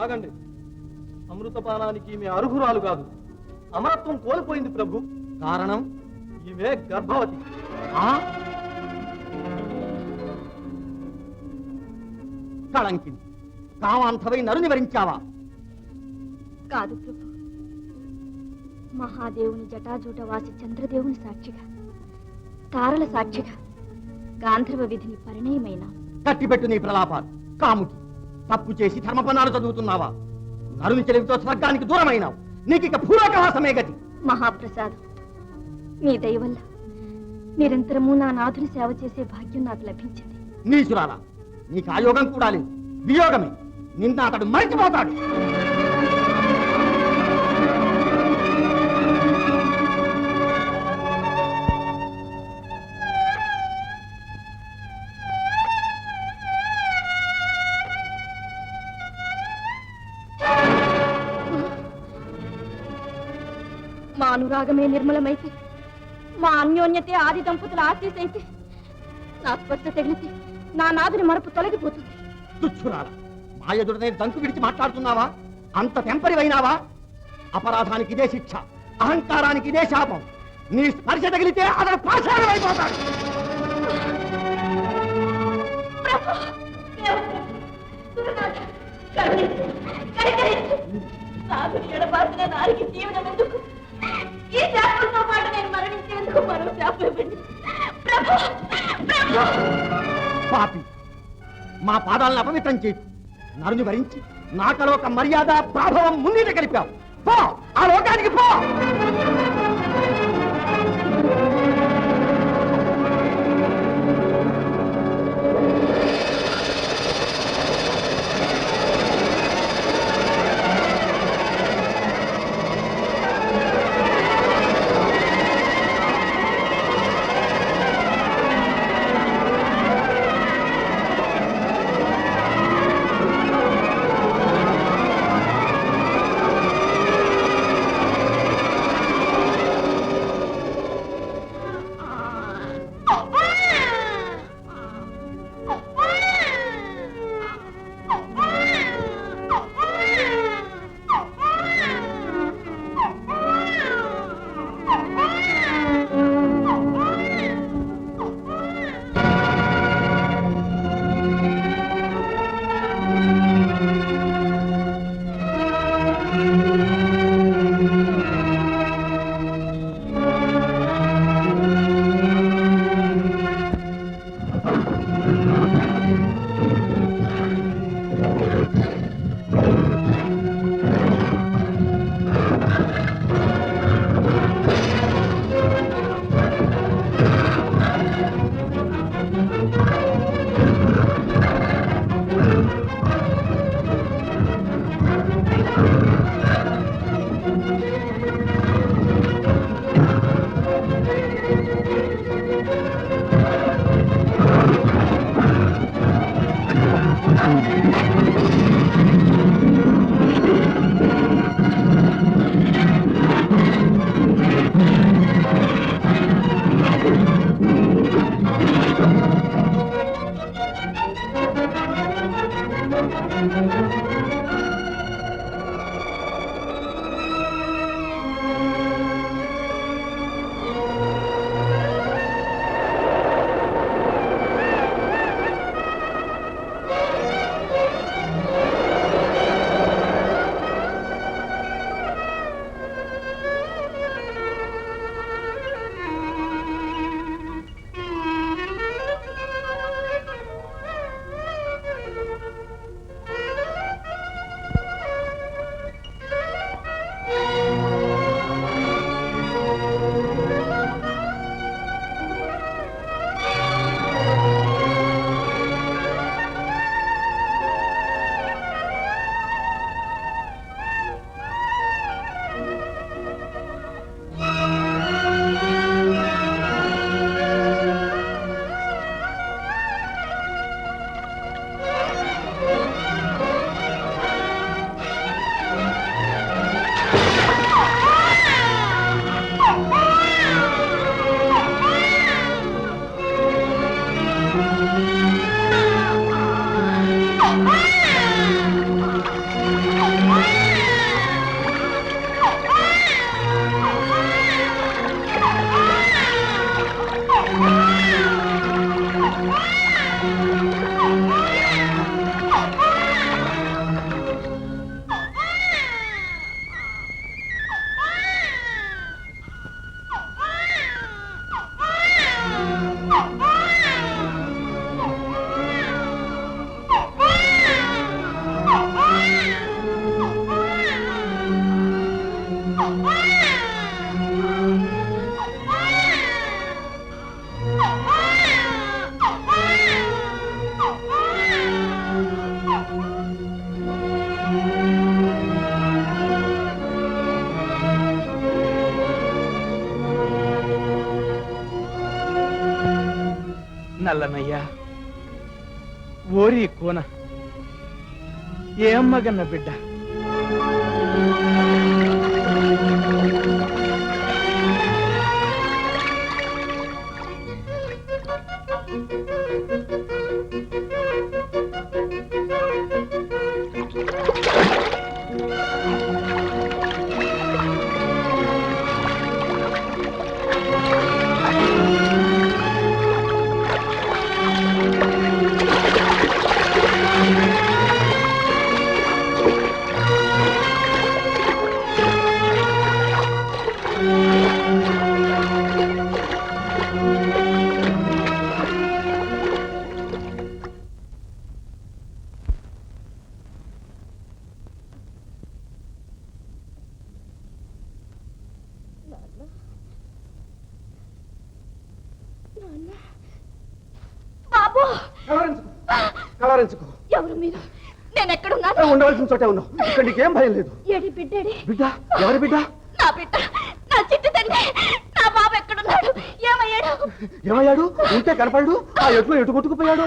ఆగండి. అమృతపానానికి మీ అర్హురాలు కాదు. అమరత్వం కోల్పోయింది ప్రభు. కారణం? ఈమె గర్భవతి. ఆ? కళంకిని. కామాంధవై నరుని వరించావా? కాదు ప్రభు. మహాదేవుని జటాజూట వాసి చంద్రదేవుని సాక్షిగా తారల సాక్షిగా గాంధర్వ విధిని పరిణయమైన కట్టిపెట్టు నీ ప్రలాపాలు. కాముకి తప్పు చేసి ధర్మపన్నాలు చదువుతున్నావా? నరుని చెలివితో స్వర్గానికి దూరమైనావు. నీకిక భూలోకవాసమే గతి. మహాప్రసాదం మీ దయ వల్ల నిరంతరము నా నాథుని సేవ చేసే భాగ్యం నాకు లభించింది. నీచురాలా నీకు ఆయోగం కూడా లేదు. వియోగమే. నిన్న అతడు మరిచిపోతాడు. అనురాగమే నిర్మలమైతే మా అన్యోన్యతే ఆది దంపతుల ఆశీస్ అయితే నా స్పర్శ తగిలితే నా నాదుని మరపు తొలగిపోతుంది. తుచ్చురాల మా ఎదుటనే దంకు విడిచి మాట్లాడుతున్నావా? అంత తెంపరివైనావా అపరాధానికి ఇదే శిక్ష అహంకారానికి ఇదే శాపం. నీ స్పర్శ తగిలితే అతడు పాషాణమైపోతాడు. మా పాదాలను అపవిత్రం చేసి నరుని భరించి నాకలో ఒక మర్యాద ప్రాభవం ముందు కలిపావు. పో! ఆ లోకానికి పో! నల్లనయ్యా ఓరి కూన ఏమ్మగన్న బిడ్డ కలవరించుకో. కలవరించుకో. ఎవరు మీరు? నేను ఎక్కడున్నాను? ఉండవలసిన చోటే ఉన్నావు. ఇక్కడ నీకేం భయం లేదు. ఏడి బిడ్డేడి? బిడ్డ? ఎవరి బిడ్డ? నా బిడ్డ. నా చిట్టి తండ్రి. నా బాబు ఎక్కడున్నాడు? ఏమయ్యాడు? ఏమయ్యాడు? ఉంటే కనపడు ఆ ఎట్లు ఎటు కొట్టుకుపోయాడు!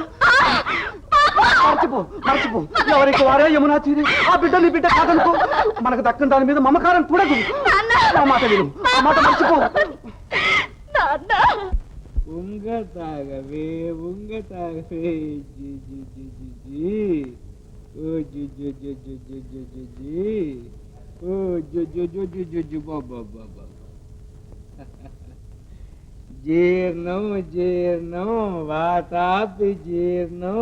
మర్చిపో మర్చిపో. ఎవరికి వారే యమునా తీరి? ఆ బిడ్డ నీ బిడ్డ కాదనుకో. మనకు దక్కని దాని మీద మమకారం కూడదు! ఆ మాట విను. ఆ మాట మర్చిపో. నాన్న! ఉంగ తాగవే ఉంగ తాగవే జి జి జి జి జి ఓ జి జి జి జి జి జి జి జి ఓ జి జి జి జి జి జి బాబా జీర్ణం జీర్ణం వాతాపి జీర్ణం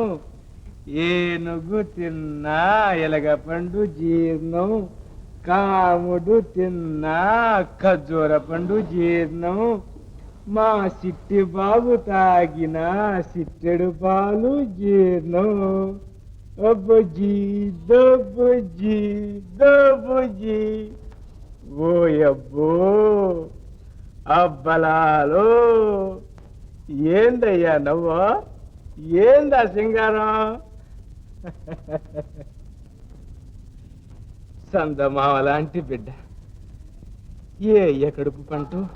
ఏనుగు తిన్నా ఎలగ పండు జీర్ణం కాముడు తిన్నా ఖజూర పండు జీర్ణం మా సిట్టి బాబు తాగిన సిట్టెడు పాలు జీర్ణం. అబ్బజీ దబ్బుజీ దబ్బజీ. ఓయబ్బో అబ్బలాలో. ఏందయ్యా నవ్వో? ఏందా సింగారం? సందమావ లాంటి బిడ్డ. ఏ ఎక్కడుపు పంటు?